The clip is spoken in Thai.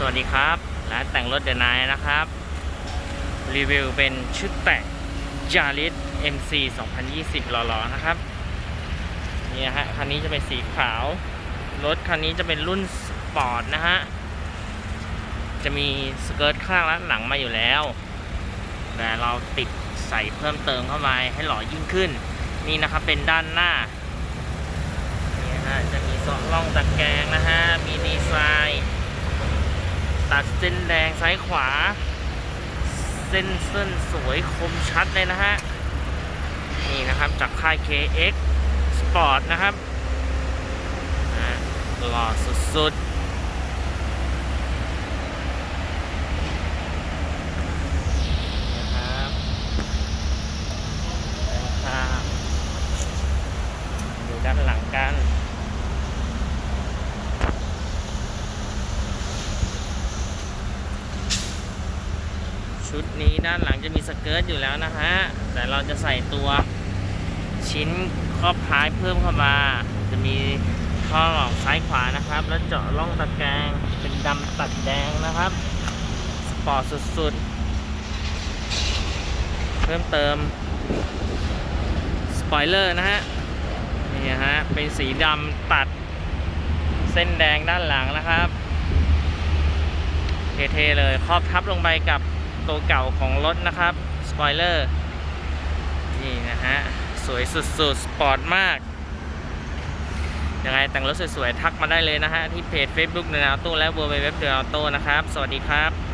สวัสดีครับร้านแต่งรถเดนายนะครับ รีวิวเป็นชุดแต่งจาริส MC 2020หล่อๆนะครับ นี่นะฮะ คันนี้จะเป็นสีขาว รถคันนี้จะเป็นรุ่นสปอร์ตนะฮะ จะมีสเกิร์ตข้างและหลังมาอยู่แล้ว แต่เราติดใส่เพิ่มเติมเข้ามาให้หล่อยิ่งขึ้น นี่นะครับเป็นด้านหน้า นี่ฮะ จะมีซอกล่องตะแกรงนะฮะ มีดีไซน์ ดเส้นแดงซ้ายขวา เส้นเส้นสวยคมชัดเลยนะฮะ นี่นะครับจากค่าย KX Sport นะครับหล่อสุดๆนะครับด้านข้างดูด้านหลังกัน ชุดนี้ด้านหลังจะมีสเกิร์ตอยู่แล้วนะฮะ แต่เราจะใส่ตัวชิ้นครอบท้ายเพิ่มเข้ามา จะมีท่อหลอกซ้ายขวานะครับ แล้วเจาะร่องตะแกรงเป็นดำตัดแดงนะครับ สปอร์ตสุดๆ เพิ่มเติมสปอยเลอร์นะฮะ นี่ฮะ เป็นสีดำตัดเส้นแดงด้านหลังนะครับ เท่ๆเลยครอบทับลงไปกับ ตัวเก่าของรถนะครับ สปอยเลอร์ นี่นะฮะ สวยสุดๆสปอร์ตมาก ยังไงแต่งรถสวยๆ ทักมาได้เลยนะฮะ ที่เพจ Facebook เดนอ u โต้และ w w w เดนอ u โต้นะครับ สวัสดีครับ